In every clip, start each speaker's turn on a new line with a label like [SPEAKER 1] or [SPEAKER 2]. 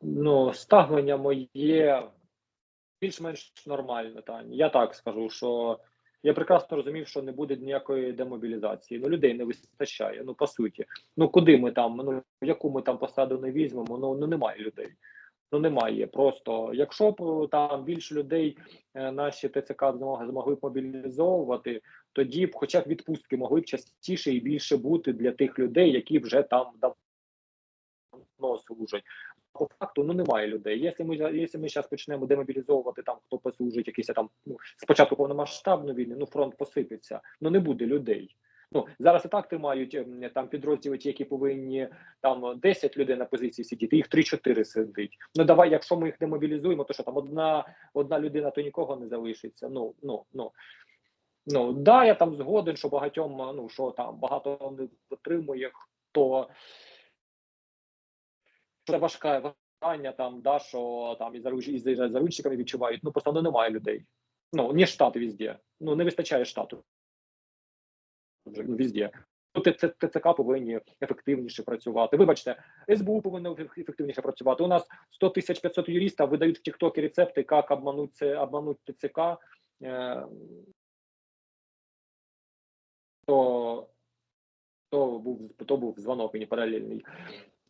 [SPEAKER 1] ну, ставлення моє більш-менш нормальне. Та. Я так скажу, що я прекрасно розумів, що не буде ніякої демобілізації. Ну, людей не вистачає. Ну, по суті. Ну куди ми там, ну яку ми там посаду не візьмемо? Ну, ну немає людей. Ну немає. Просто якщо б е, там більше людей е, наші ТЦК змогли, змогли б мобілізовувати, тоді б, хоча б відпустки могли б частіше і більше бути для тих людей, які вже там давно служать. По факту ну немає людей. Якщо ми якщо ми зараз почнемо демобілізовувати там, хто послужить якісь там ну спочатку повномасштабну війну, ну фронт посипеться. Ну не буде людей. Ну зараз і так тримають ем, там підрозділи, ті, які повинні там 10 людей на позиції сидіти, їх 3-4 сидить. Ну давай, якщо ми їх демобілізуємо, то що там одна одна людина, то нікого не залишиться. Ну ну ну. Ну да, я там згоден, що багатьом, ну що там багато не витримує, хто це важке питання, там да, що там і заруч, і заручниками відчувають. Ну просто ну, немає людей. Ну не штат везде. Ну не вистачає штату. Ну, везде. Ну, ТЦК повинні ефективніше працювати. Вибачте, СБУ повинно ефективніше працювати. У нас 100 тисяч 500 юристів видають в Тіктокі рецепти, як обмануть обмануть ТЦК. Е, то, то був то був дзвонок мені паралельний.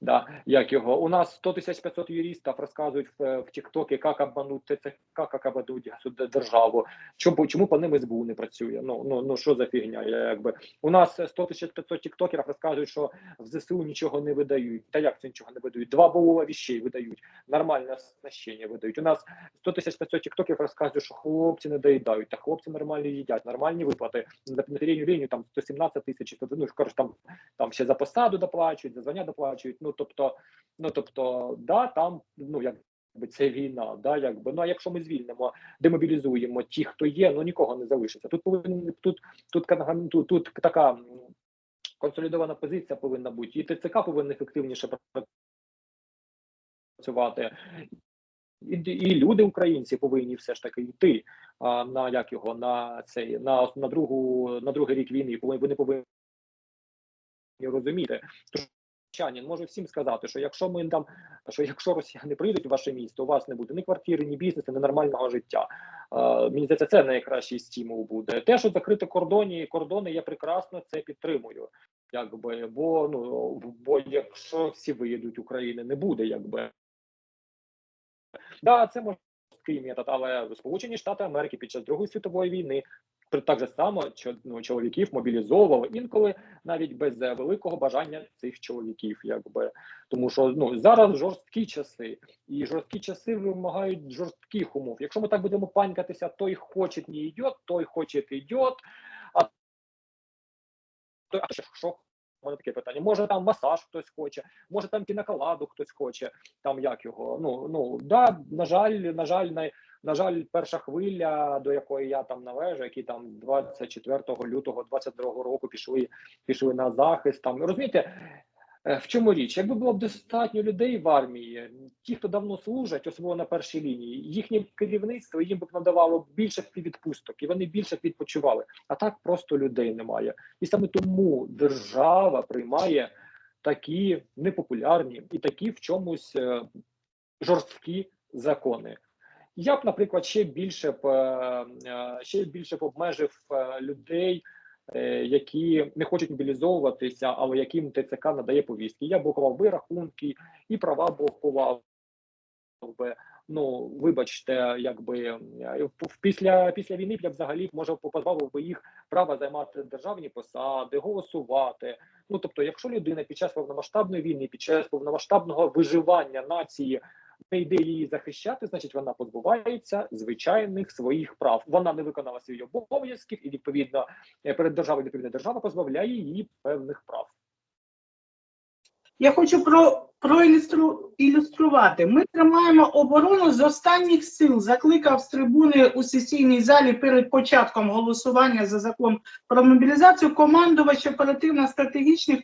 [SPEAKER 1] Да, як його у нас 100 тисяч 500 юристів розказують в, в Тіктокі, як обмануть ТЦК, як обмануть державу. Чому чому по ним СБУ не працює? Ну ну ну що за фігня? Я, якби у нас 100 тисяч 500 тіктокерів розказують, що в ЗСУ нічого не видають. Та як це нічого не видають? Два баула віщей видають, нормальне оснащення видають. У нас 100 тисяч 500 тіктокерів розказують, що хлопці не доїдають, та хлопці нормально їдять, нормальні виплати. На, передню лінію там 117 тисяч, ну кажуть, там там ще за посаду доплачують, за звання доплачують. Ну тобто, ну тобто, да, там ну як. Це війна, да, якби ну а якщо ми звільнимо, демобілізуємо ті, хто є, ну нікого не залишиться. Тут повинен тут тут тут, тут така консолідована позиція повинна бути, і ТЦК повинен ефективніше працювати. І, і люди, українці, повинні все ж таки йти а, на як його на цей на, на другу на другий рік війни. Вони повинні розуміти. Чанін може всім сказати, що якщо ми там, що якщо росіяни прийдуть в ваше місто, у вас не буде ні квартири, ні бізнесу, ні нормального життя. Е, мені здається, це найкращий стимул буде. Те, що закрити кордоні, кордони, я прекрасно це підтримую. Якби бо ну бо якщо всі виїдуть України, не буде якби. Да, це можливий метод, але Сполучені Штати Америки під час Другої світової війни так же само ну, чоловіків мобілізовували інколи навіть без е, великого бажання цих чоловіків, якби тому що ну зараз жорсткі часи, і жорсткі часи вимагають жорстких умов. Якщо ми так будемо панькатися, той хоче не йде, той хоче йде, а той, що, мене таке питання. Може там масаж хтось хоче, може там пінаколаду хтось хоче, там як його. Ну ну да, на жаль, на жаль, на, на жаль, перша хвиля, до якої я там належу, які там 24 лютого 22 року пішли, пішли на захист. Там розумієте, в чому річ? Якби було б достатньо людей в армії, ті, хто давно служать, особливо на першій лінії, їхнє керівництво їм б надавало більше відпусток, і вони більше відпочивали. А так просто людей немає. І саме тому держава приймає такі непопулярні і такі в чомусь е, жорсткі закони. Я б, наприклад, ще більше б е, е, ще більше б обмежив е, людей, е, які не хочуть мобілізовуватися, але яким ТЦК надає повістки. Я блокував би рахунки і права блокував би. Ну, вибачте, якби е, після після війни б я взагалі може позбавив би їх права займати державні посади, голосувати. Ну тобто, якщо людина під час повномасштабної війни, під час повномасштабного виживання нації не йде її захищати, значить вона позбувається звичайних своїх прав. Вона не виконала свої обов'язків, і відповідно е, перед державою відповідно держава позбавляє її певних прав.
[SPEAKER 2] Я хочу про, проілюструвати. Ми тримаємо оборону з останніх сил. Закликав з трибуни у сесійній залі перед початком голосування за закон про мобілізацію командувач оперативно-стратегічних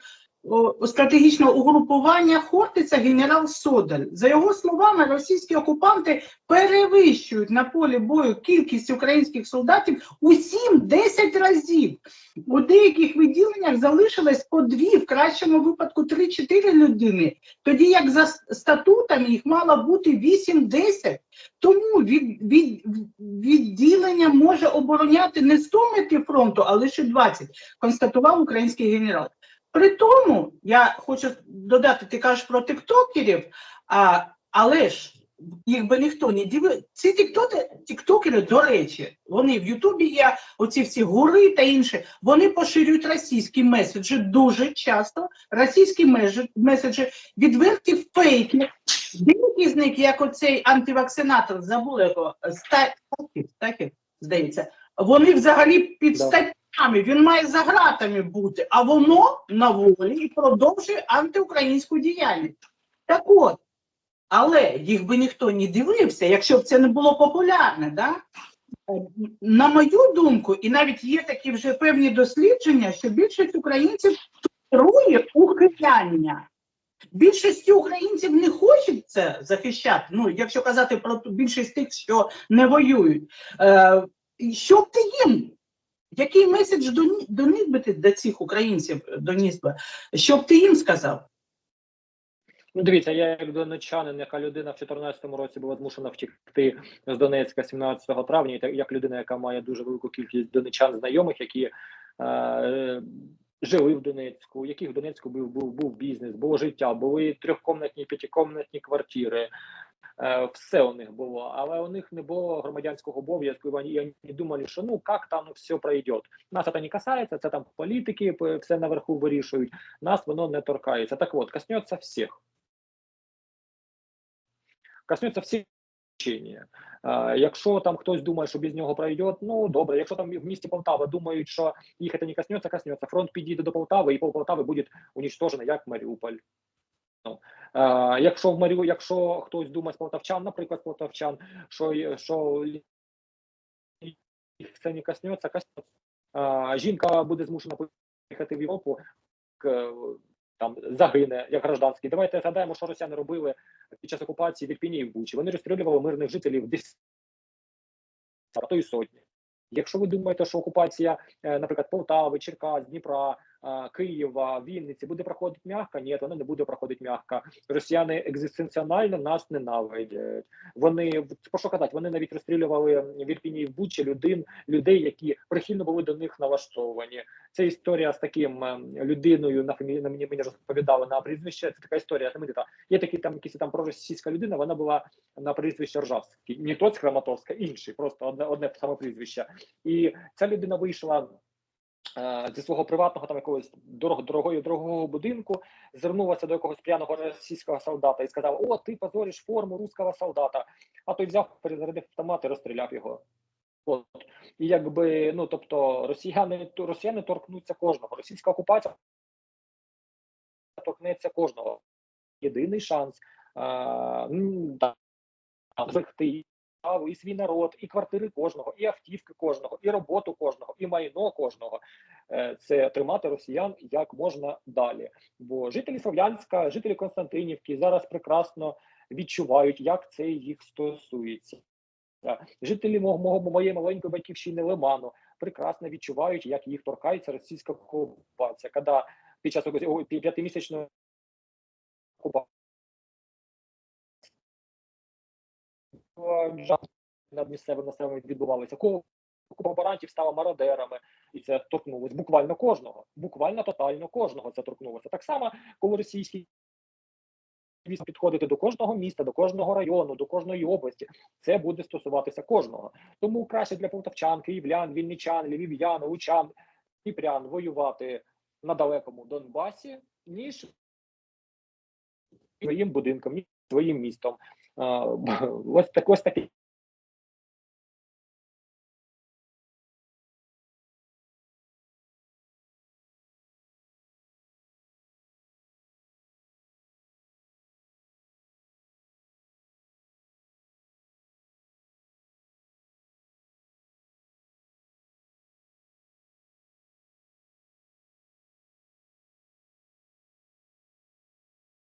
[SPEAKER 2] стратегічного угрупування Хортиця генерал Содель. За його словами, російські окупанти перевищують на полі бою кількість українських солдатів у 7-10 разів. У деяких відділеннях залишилось по дві, в кращому випадку 3-4 людини, тоді як за статутами їх мало бути 8-10. Тому від, від, відділення може обороняти не 100 метрів фронту, а лише 20, констатував український генерал. При тому, я хочу додати, ти кажеш про тіктокерів, а, але ж їх би ніхто не дивив. Ці тіктоки, тіктокери, до речі, вони в Ютубі є, оці всі гури та інше, вони поширюють російські меседжі дуже часто, російські меседжі, відверті фейки. Деякі з них, як оцей антивакцинатор, забули його, Ста- Стаків, Стаків, здається, вони взагалі під
[SPEAKER 1] Да.
[SPEAKER 2] Він має за ґратами бути, а воно на волі і продовжує антиукраїнську діяльність. Так от, але їх би ніхто не дивився, якщо б це не було популярне. Да? На мою думку, і навіть є такі вже певні дослідження, що більшість українців тоleрує ухиляння. Більшості українців не хочуть це захищати. Ну, якщо казати про більшість тих, що не воюють. Е, що б ти їм? Який меседж до, ні- до них би ти, до цих українців доніс би? Що б ти їм сказав?
[SPEAKER 1] Ну, дивіться, я як донечанин, яка людина в 2014 році була змушена втікти з Донецька 17 травня, і як людина, яка має дуже велику кількість донечан знайомих, які е, жили в Донецьку, яких в Донецьку був, був, був бізнес, було життя, були трьохкомнатні, п'ятикомнатні квартири. Е, все у них було, але у них не було громадянського обов'язку, і вони, думали, що ну як там все пройде. Нас це не касається, це там політики все наверху вирішують, нас воно не торкається. Так от, коснеться всіх. Коснеться всіх. Е, Якщо там хтось думає, що без нього пройде, ну добре. Якщо там в місті Полтава думають, що їх це не коснеться, коснеться. Фронт підійде до Полтави, і пол Полтави буде уничтожено, як Маріуполь. Ну, е, якщо в Маріу, якщо хтось думає з полтавчан, наприклад, полтавчан, що, що їх це не коснеться, коснеться. Е, жінка буде змушена поїхати в Європу, к, там загине як гражданський. Давайте згадаємо, що росіяни робили під час окупації в Ірпіні і в Бучі. Вони розстрілювали мирних жителів десь а то й сотні. Якщо ви думаєте, що окупація, е, наприклад, Полтави, Черкас, Дніпра, е, Києва, Вінниці буде проходити м'яко, ні, вона не буде проходити м'яко. Росіяни екзистенціонально нас ненавидять. Вони що казати, вони навіть розстрілювали в Ірпіні в Бучі людей, людей, які прихильно були до них налаштовані. Це історія з таким е, людиною на фамілії на мені мені розповідали на прізвище. Це така історія знаменита. Є такі там якісь там проросійська людина. Вона була на прізвище Ржавський, не тот з Краматорська, інший, просто одне одне саме прізвище. І ця людина вийшла. Е, Зі свого приватного там якогось дорого, дорогого, дорогого будинку звернулася до якогось п'яного російського солдата і сказала: О, ти позориш форму руського солдата. А той взяв, перезарядив автомат і розстріляв його. От і якби ну тобто росіяни росіяни торкнуться кожного. Російська окупація торкнеться кожного. Єдиний шанс а, м, да, зберегти і свій народ, і квартири кожного, і автівки кожного, і роботу кожного, і майно кожного. Е, Це тримати росіян як можна далі. Бо жителі Слов'янська, жителі Константинівки зараз прекрасно відчувають, як це їх стосується. Жителі мого, мого моєї маленької батьківщини Лиману прекрасно відчувають, як їх торкається російська окупація. Коли під час п'ятимісячної окупації над місцевим населенням відбувалися. Кого колаборантів стало мародерами, і це торкнулося буквально кожного, буквально тотально кожного це торкнулося. Так само, коли російські підходити до кожного міста, до кожного району, до кожної області, це буде стосуватися кожного. Тому краще для полтавчан, київлян, вінничан, львів'ян, лучан, дніпрян воювати на далекому Донбасі, ніж своїм будинком, ніж своїм містом. Ось так ось такий